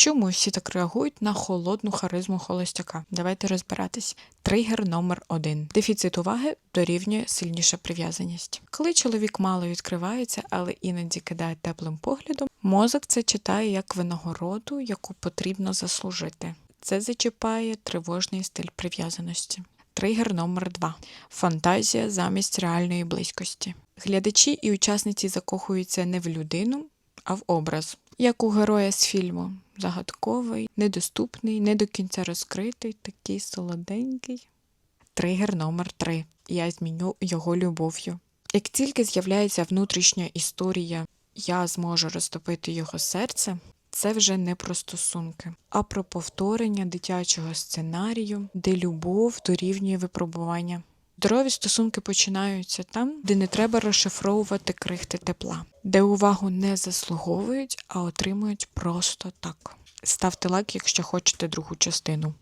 Чому всі так реагують на холодну харизму холостяка? Давайте розбиратись. Тригер номер один: дефіцит уваги дорівнює сильніша прив'язаність. Коли чоловік мало відкривається, але іноді кидає теплим поглядом, мозок це читає як винагороду, яку потрібно заслужити. Це зачіпає тривожний стиль прив'язаності. Тригер номер 2 фантазія замість реальної близькості. Глядачі і учасниці закохуються не в людину, а в образ, як у героя з фільму. Загадковий, недоступний, не до кінця розкритий, такий солоденький. Тригер номер 3 Я зміню його любов'ю. Як тільки з'являється внутрішня історія Я зможу розтопити його серце, це вже не про стосунки, а про повторення дитячого сценарію, де любов дорівнює випробування. Здорові стосунки починаються там, де не треба розшифровувати крихти тепла, де увагу не заслуговують, а отримують просто так. Ставте лайк, якщо хочете другу частину.